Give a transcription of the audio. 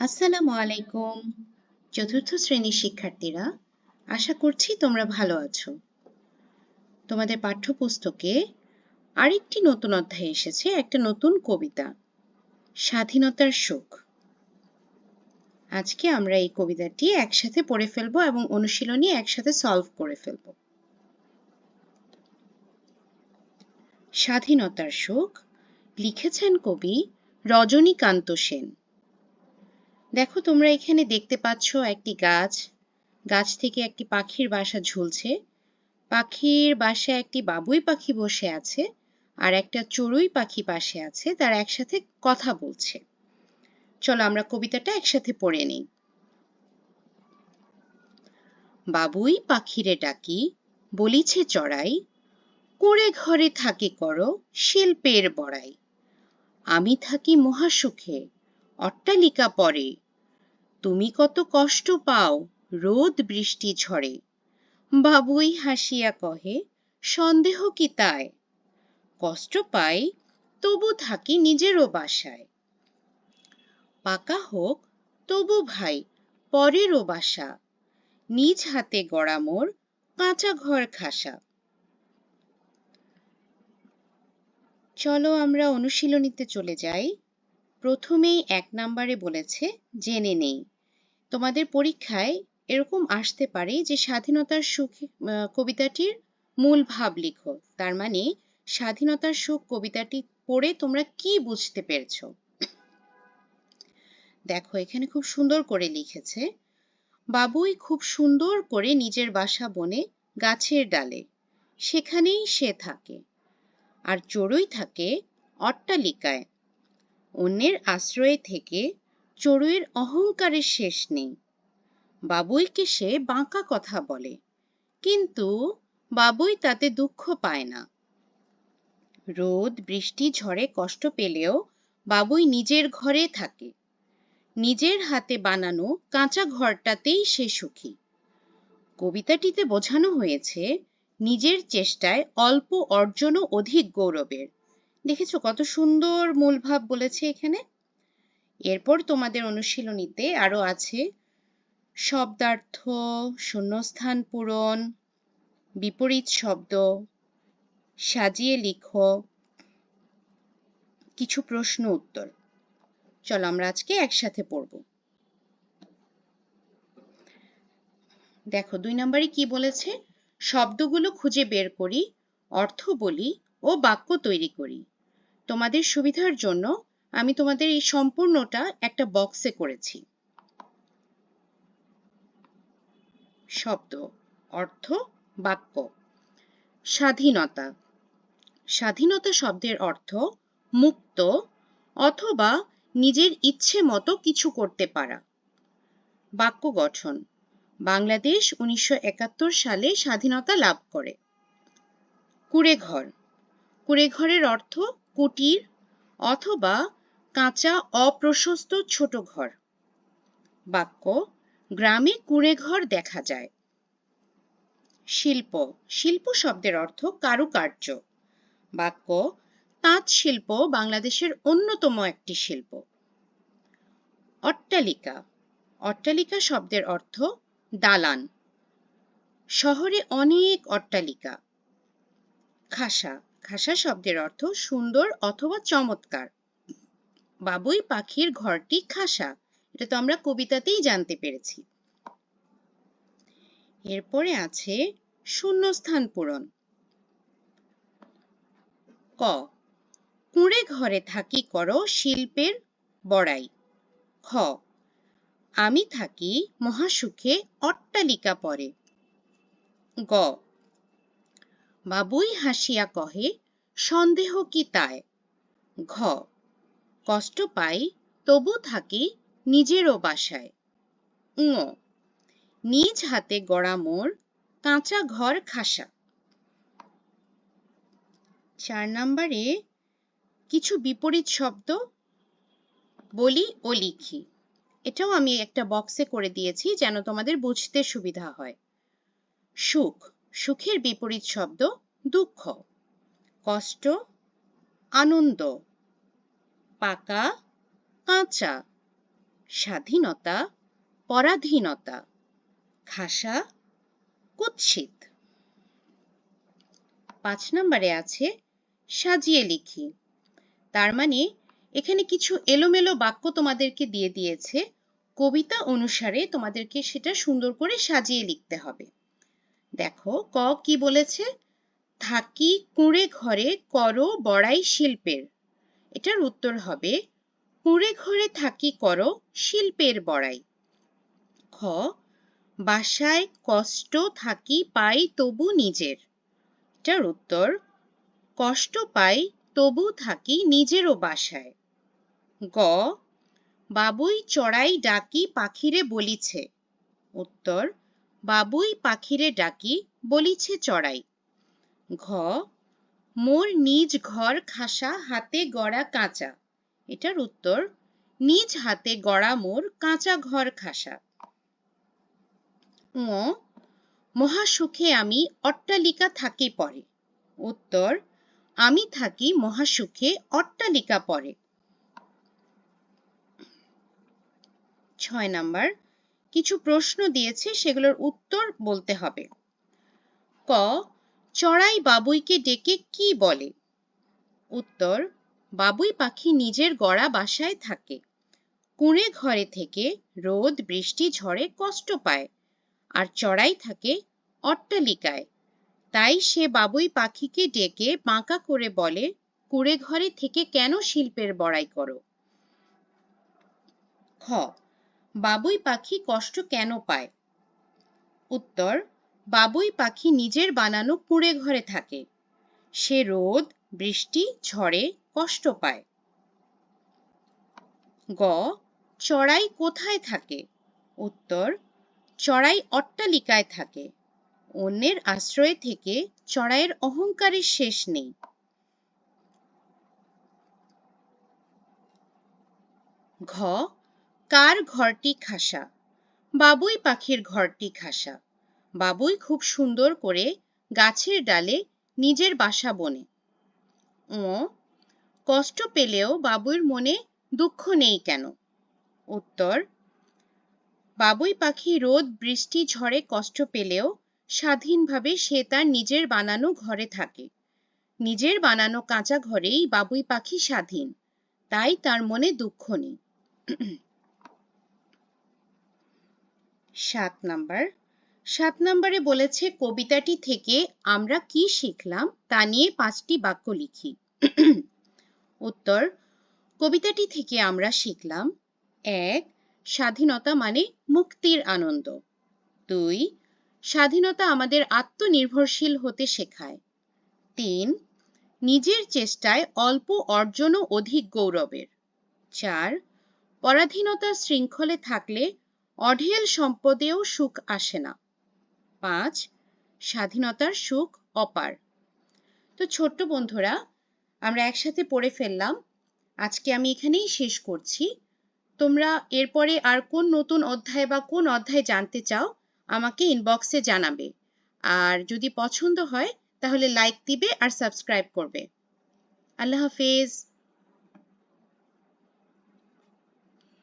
আসসালামু আলাইকুম। চতুর্থ শ্রেণির শিক্ষার্থীরা, আশা করছি তোমরা ভালো আছো। তোমাদের পাঠ্যপুস্তকে আরেকটি নতুন অধ্যায় এসেছে একটা নতুন কবিতা, স্বাধীনতার সুখ আজকে আমরা এই কবিতাটি একসাথে পড়ে ফেলব এবং অনুশীলনী একসাথে সলভ করে ফেলব। স্বাধীনতার সুখ লিখেছেন কবি রজনীকান্ত সেন। দেখো তোমরা এখানে দেখতে পাচ্ছ একটি গাছ। গাছ থেকে একটি পাখির বাসা ঝুলছে। পাখির বাসায় একটি বাবুই পাখি বসে আছে আর একটা চড়ুই পাখি পাশে আছে, তারা একসাথে কথা বলছে। চলো আমরা কবিতাটা একসাথে পড়ে নিই। বাবুই পাখিরে ডাকি, বলিছে চড়াই, করে ঘরে থাকে করো শিল্পের বড়াই। আমি থাকি মহাসুখে অট্টালিকা পরে তুমি কত কষ্ট পাও রোদ বৃষ্টি ঝড়ে। বাবুই হাসিয়া কহে, সন্দেহ কি তাই? কষ্ট পাই, তবু থাকি নিজেরও বাসায়। পাকা হোক, তবু ভাই, পরেরও বাসা। নিজ হাতে গড়া মোর কাঁচা ঘর খাসা। চলো আমরা অনুশীলনীতে চলে যাই। প্রথমেই এক নাম্বারে বলেছে, জেনে নেই। তোমাদের পরীক্ষায় এরকম আসতে পারে যে স্বাধীনতার সুখ কবিতাটির মূল ভাব লিখো। তার মানে স্বাধীনতার সুখ কবিতাটি পড়ে তোমরা কি বুঝতে পেরেছ? দেখো, এখানে খুব সুন্দর করে লিখেছে, বাবুই খুব সুন্দর করে নিজের বাসা বনে গাছের ডালে, সেখানেই সে থাকে। আর চড়ুই থাকে অট্টালিকায় অন্যের আশ্রয়ে থেকে চড়ুইয়ের অহংকারের শেষ নেই। বাবুইকে সে বাঁকা কথা বলে, কিন্তু বাবুই তাতে দুঃখ পায় না। রোদ, বৃষ্টি, ঝড়ে কষ্ট পেলেও বাবুই নিজের ঘরে থাকে। নিজের হাতে বানানো কাঁচা ঘরটাতেই সে সুখী। কবিতাটিতে বোঝানো হয়েছে, নিজের চেষ্টায় অল্প অর্জনও অধিক গৌরবের। দেখেছ কত সুন্দর মূল ভাব বলেছে এখানে? এরপর তোমাদের অনুশীলনীতে আরও আছে, শব্দার্থ, শূন্যস্থান পূরণ, বিপরীত শব্দ, সাজিয়ে লিখো, কিছু প্রশ্ন উত্তর। চলো আমরা আজকে একসাথে পড়ব। দেখো, দুই নম্বরে কি বলেছে? শব্দগুলো খুঁজে বের করি, অর্থ বলি ও বাক্য তৈরি করি। তোমাদের সুবিধার জন্য আমি তোমাদের এই সম্পূর্ণটা একটা বক্সে করেছি। শব্দ, অর্থ, বাক্য। স্বাধীনতা। স্বাধীনতা শব্দের অর্থ মুক্ত অথবা নিজের ইচ্ছে মতো কিছু করতে পারা। বাক্য গঠন। বাংলাদেশ উনিশশো একাত্তর সালে স্বাধীনতা লাভ করে। কুড়ে ঘর কুড়ে ঘরের অর্থ কুটির অথবা কাঁচা অপ্রশস্ত ছোট ঘর। বাক্য, গ্রামে কুঁড়ে ঘর দেখা যায়। শিল্প শিল্প শব্দের অর্থ কারুকার্য। বাক্য, তাঁত শিল্প বাংলাদেশের অন্যতম একটি শিল্প। অট্টালিকা অট্টালিকা শব্দের অর্থ দালান। শহরে অনেক অট্টালিকা। খাসা খাসা শব্দের অর্থ সুন্দর অথবা চমৎকার। বাবুই পাখির ঘরটি খাসা, এটা তো আমরা কবিতাতেই জানতে পেরেছি। এরপরে আছে শূন্যস্থান পূরণ। ক, কুঁড়ে ঘরে থাকি করো শিল্পের বড়াই। খ, আমি থাকি মহাসুখে অট্টালিকা পরে। গ বাবুই হাসিয়া কহে, সন্দেহ কি তাই? ঘ. কষ্ট পাই, তবু থাকি নিজেরও বাসায়। ঙ. নিজ হাতে গড়া মোর কাঁচা ঘর খাসা। চার নম্বরে কিছু বিপরীত শব্দ বলি ও লিখি। এটাও আমি একটা বক্সে করে দিয়েছি যেন তোমাদের বুঝতে সুবিধা হয়। সুখ। সুখের বিপরীত শব্দ দুঃখ। কষ্ট, আনন্দ। পাকা, কাঁচা। স্বাধীনতা, পরাধীনতা। খাসা, কুৎসিত। পাঁচ নম্বরে আছে সাজিয়ে লিখি। তার মানে এখানে কিছু এলোমেলো বাক্য তোমাদেরকে দিয়ে দিয়েছে। কবিতা অনুসারে তোমাদেরকে সেটা সুন্দর করে সাজিয়ে লিখতে হবে। দেখো, ক কি বলেছে? থাকি কুঁড়ে ঘরে করো বড়াই শিল্পের। এটার উত্তর হবে, কুঁড়ে ঘরে থাকি করো শিল্পের বড়াই। খ, বাসায় কষ্ট থাকি পাই তবু নিজের। এটার উত্তর, কষ্ট পাই তবু থাকি নিজেরও বাসায়। গ, বাবুই চড়াই ডাকি পাখিরে বলিছে। উত্তর বাবুই পাখিরে ডাকি, বলিছে চড়াই। ঘ, মোর নিজ ঘর খাসা, হাতে গড়া কাঁচা। এটার উত্তর, নিজ হাতে গড়া মোর কাঁচা ঘর খাসা। ও মহাসুখে আমি অট্টালিকা থাকি পরে। উত্তর, আমি থাকি মহাসুখে অট্টালিকা পরে। ছয় নাম্বার কিছু প্রশ্ন দিয়েছে, সেগুলোর উত্তর বলতে হবে। ক, চড়াই বাবুইকে ডেকে কি বলে? উত্তর, বাবুই পাখি নিজের গড়া বাসায় থাকে। কুঁড়ে ঘরে থেকে রোদ, বৃষ্টি, ঝড়ে কষ্ট পায় আর চড়াই থাকে অট্টালিকায়। তাই সে বাবুই পাখিকে ডেকে বাঁকা করে বলে, কুঁড়ে ঘরে থেকে কেন শিল্পের বড়াই করো? খ বাবুই পাখি কষ্ট কেন পায়? উত্তর, বাবুই পাখি নিজের বানানো কুঁড়ে ঘরে থাকে। সে রোদ, বৃষ্টি, ঝড়ে কষ্ট পায়। গ, চড়াই কোথায় থাকে? উত্তর, চড়াই অট্টালিকায় থাকে। অন্যের আশ্রয় থেকে চড়াইয়ের অহংকারের শেষ নেই। ঘ কার ঘরটি খাসা? বাবুই পাখির ঘরটি খাসা। বাবুই খুব সুন্দর করে গাছের ডালে নিজের বাসা বনে। ও, কষ্ট পেলেও বাবুইর মনে দুঃখ নেই কেন? উত্তর, বাবুই পাখি রোদ বৃষ্টি ঝড়ে কষ্ট পেলেও স্বাধীনভাবে সে তার নিজের বানানো ঘরে থাকে। নিজের বানানো কাঁচা ঘরেই বাবুই পাখি স্বাধীন। তাই তার মনে দুঃখ নেই। সাত নাম্বার। সাত নাম্বারে বলেছে, কবিতাটি থেকে আমরা কি শিখলাম তা নিয়ে পাঁচটি বাক্য লিখি। উত্তর, কবিতাটি থেকে আমরা শিখলাম, এক, স্বাধীনতা মানে মুক্তির আনন্দ। দুই, স্বাধীনতা আমাদের আত্মনির্ভরশীল হতে শেখায়। তিন, নিজের চেষ্টায় অল্প অর্জনও অধিক গৌরবের। চার পরাধীনতার শৃঙ্খলে থাকলে অঢেল সম্পদেও সুখ আসে না। পাঁচ, স্বাধীনতার সুখ অপার। তো ছোট্ট বন্ধুরা, আমরা একসাথে পড়ে ফেললাম। আজকে আমি এখানেই শেষ করছি। তোমরা এরপরে আর কোন নতুন অধ্যায় বা কোন অধ্যায় জানতে চাও, আমাকে ইনবক্সে জানাবে। আর যদি পছন্দ হয়, তাহলে লাইক দিবে আর সাবস্ক্রাইব করবে। আল্লাহ হাফেজ।